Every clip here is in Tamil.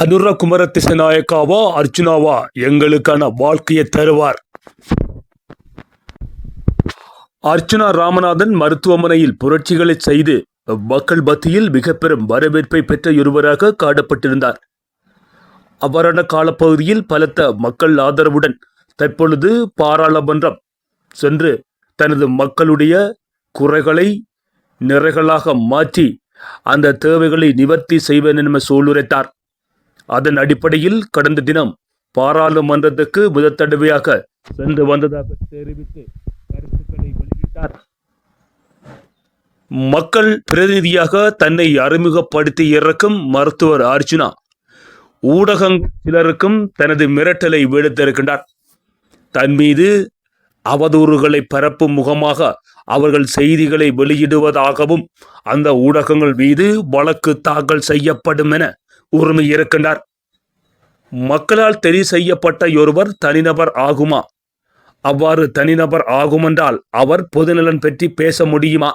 அனுர குமர திசநாயக்காவா அர்ஜுனாவா எங்களுக்கான வாழ்க்கையை தருவார். அர்ச்சுனா ராமநாதன் மருத்துவமனையில் புரட்சிகளை செய்து மக்கள் மத்தியில் மிக பெரும் வரவேற்பை பெற்ற ஒருவராக காணப்பட்டிருந்தார். அவரான காலப்பகுதியில் பலத்த மக்கள் ஆதரவுடன் தற்பொழுது பாராளுமன்றம் சென்று தனது மக்களுடைய குறைகளை நிறைகளாக மாற்றி அந்த தேவைகளை நிவர்த்தி செய்வேன் என சூளுரைத்தார் அதன் அடிப்படையில் கடந்த தினம் பாராளுமன்றத்துக்கு முதல் தடவையாக சென்று வந்ததாக தெரிவித்து கருத்துக்களை வெளியிட்டார். மக்கள் பிரதிநிதியாக தன்னை அறிமுகப்படுத்தி இறக்கும் மருத்துவர் அர்ஜுனா ஊடகம் சிலருக்கும் தனது மிரட்டலை விடுத்திருக்கின்றார். தன் மீது அவதூறுகளை பரப்பும் முகமாக அவர்கள் செய்திகளை வெளியிடுவதாகவும் அந்த ஊடகங்கள் மீது வழக்கு தாக்கல் செய்யப்படும் என உரிமை இருக்கின்றார். மக்களால் தெரிவு செய்யப்பட்ட ஒருவர் தனிநபர் ஆகுமா? அவ்வாறு தனிநபர் ஆகுமென்றால் அவர் பொதுநலன் பற்றி பேச முடியுமா?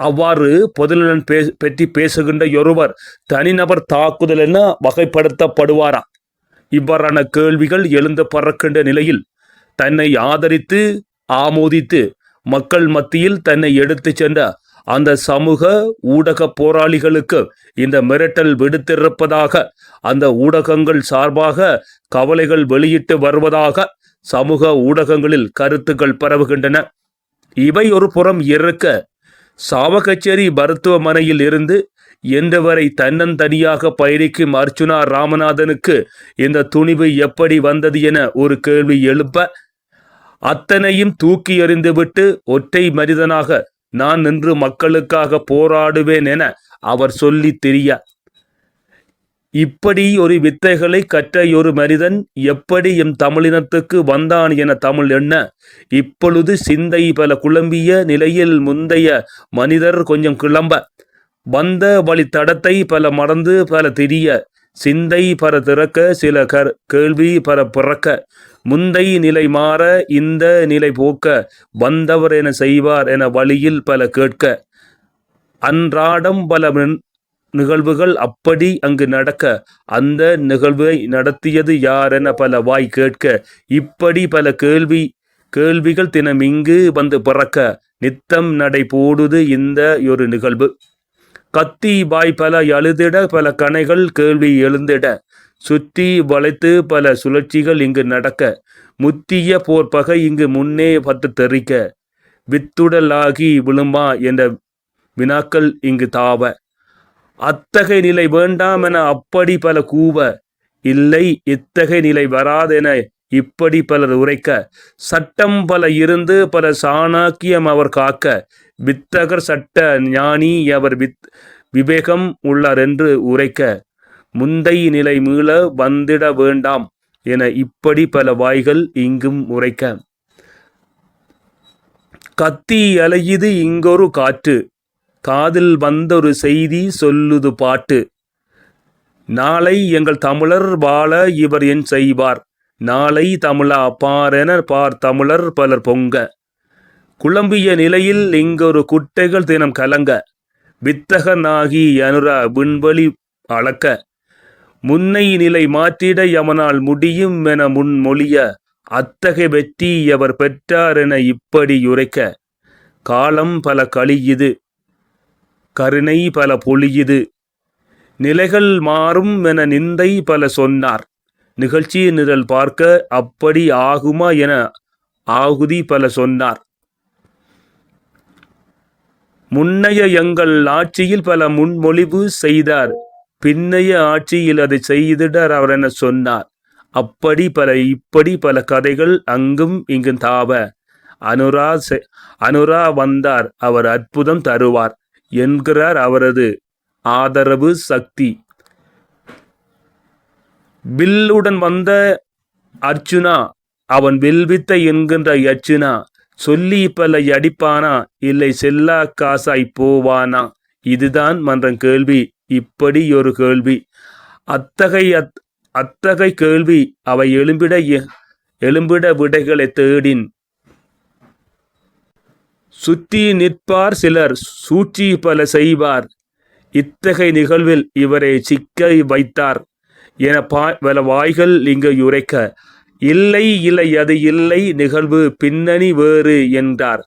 அவ்வாறு பொதுநலன் பே பற்றி பேசுகின்ற ஒருவர் தனிநபர் தாக்குதல் என வகைப்படுத்தப்படுவாரா? இவ்வாறான கேள்விகள் எழுந்து பறக்கின்ற நிலையில் தன்னை ஆதரித்து ஆமோதித்து மக்கள் மத்தியில் தன்னை எடுத்துச் சென்ற அந்த சமூக ஊடக போராளிகளுக்கு இந்த மிரட்டல் விடுத்திருப்பதாக அந்த ஊடகங்கள் சார்பாக கவலைகள் வெளியிட்டு வருவதாக சமூக ஊடகங்களில் கருத்துக்கள் பரவுகின்றன. இவை ஒரு புறம் இருக்க சாவகச்சேரி மருத்துவமனையில் இருந்து என்றவரை தன்னந்தனியாக பயணிக்கும் அர்ச்சுனா ராமநாதனுக்கு இந்த துணிவு எப்படி வந்தது என ஒரு கேள்வி எழுப்ப அத்தனையும் தூக்கி எறிந்துவிட்டு ஒற்றை மனிதனாக நான் நின்று மக்களுக்காக போராடுவேன் என அவர் சொல்லி தெரிய. இப்படி ஒரு வித்தைகளை கற்ற ஒரு மனிதன் எப்படி எம் தமிழினத்துக்கு வந்தான் என தமிழ் எண்ண இப்பொழுது சிந்தை பல குழம்பிய நிலையில் முந்தைய மனிதர் கொஞ்சம் கிளம்ப. வந்த வழி தடத்தை பல மறந்து பல தெரிய சிந்தை பர திறக்க சில கர் கேள்வி பர பிறக்க முந்தை நிலை மாற இந்த நிலை போக்க வந்தவர் என செய்வார் என வழியில் பல கேட்க. அன்றாடம் பல நிகழ்வுகள் அப்படி அங்கு நடக்க அந்த நிகழ்வை நடத்தியது யார் என பல வாய் கேட்க இப்படி பல கேள்வி கேள்விகள் தினம் இங்கு வந்து பிறக்க நித்தம் நடை போடுது இந்த ஒரு நிகழ்வு. கத்தி வாய் பல எழுதிட பல கணைகள் கேள்வி எழுந்திட. சுற்றி வளைத்து பல சுழற்சிகள் இங்கு நடக்க. முத்திய போர் பகை இங்கு முன்னே பத்து தெறிக்க. வித்துடலாகி விழுமா என்ற வினாக்கள் இங்கு தாவ. அத்தகைய நிலை வேண்டாம் என அப்படி பல கூவ. இல்லை இத்தகைய நிலை வராதென இப்படி பலர் உரைக்க. சட்டம் பல இருந்து பல சாணாக்கியம் அவர் காக்க. வித்தகர் சட்ட ஞானி அவர் வித் விவேகம் உள்ளார் என்று உரைக்க முந்தை நிலை மீள வந்திட வேண்டாம் என இப்படி பல வாய்கள் இங்கும் உரைக்க. கத்தி அலையுது இங்கொரு காற்று காதில் வந்தொரு செய்தி சொல்லுது பாட்டு. நாளை எங்கள் தமிழர் வாழ இவர் என் செய்வார் நாளை தமிழா பாரென பார் தமிழர் பலர் பொங்க. குழம்பிய நிலையில் இங்கொரு குட்டைகள் தினம் கலங்க வித்தகனாகி அனுரா விண்வெளி அளக்க முன்னை நிலை மாற்றிட எமனால் முடியும் என முன்மொழிய அத்தகைய வெற்றி அவர் பெற்றார் என இப்படி உரைக்க காலம் பல கழியுது கருணை பல பொழியுது நிலைகள் மாறும் என நிந்தை பல சொன்னார். நிகழ்ச்சி நிரல் பார்க்க அப்படி ஆகுமா என ஆகுதி பல சொன்னார். முன்னைய எங்கள் ஆட்சியில் பல முன்மொழிவு செய்தார். பின்னைய ஆட்சியில் அதை செய்திடர் அவர் என சொன்னார். அப்படி பல இப்படி பல கதைகள் அங்கும் இங்கும் தாவ. அனுரா செ- அனுரா வந்தார் அவர் அற்புதம் தருவார் என்கிறார் அவரது ஆதரவு சக்தி. வில்லுடன் வந்த அர்ச்சுனா அவன் வில்வித்த என்கின்ற அர்ச்சுனா சொல்லி பல அடிப்பானா? இல்லை செல்லா காசாய் போவானா? இதுதான் மன்றம் கேள்வி. இப்படி ஒரு கேள்வி. அத்தகைய அத்- அத்தகை கேள்வி. அவை எழும்பிட எ- எழும்பிட விடைகளை தேடின். சுற்றி நிற்பார் சிலர் சூழ்ச்சி பல செய்வார். இத்தகை நிகழ்வில் இவரை சிக்க வைத்தார். என பல வாய்கள் இங்கு உரைக்க. இல்லை இல்லை அது இல்லை நிகழ்வு பின்னணி வேறு என்றார்.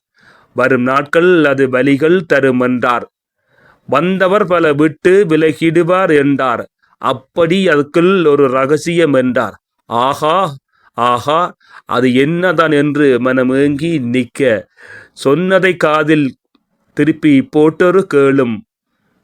வரும் நாட்கள் அது வலிகள் தரும் என்றார். வந்தவர் பல விட்டு விலகிடுவார் என்றார். அப்படி அதுக்குள் ஒரு ரகசியம் என்றார். ஆஹா ஆஹா அது என்னதான் என்று மனமேங்கி நிற்க. சொன்னதை காதில் திருப்பி போட்டொரு கேளும்.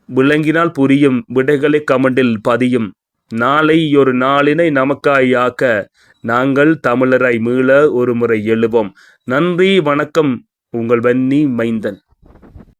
விளங்கினால் புரியும் விடைகளை கமண்டில் பதியும். நாளை ஒரு நாளினை நமக்காயாக்க நாங்கள் தமிழராய் மீள ஒரு முறை எழுவோம். நன்றி வணக்கம். உங்கள் வன்னி மைந்தன்.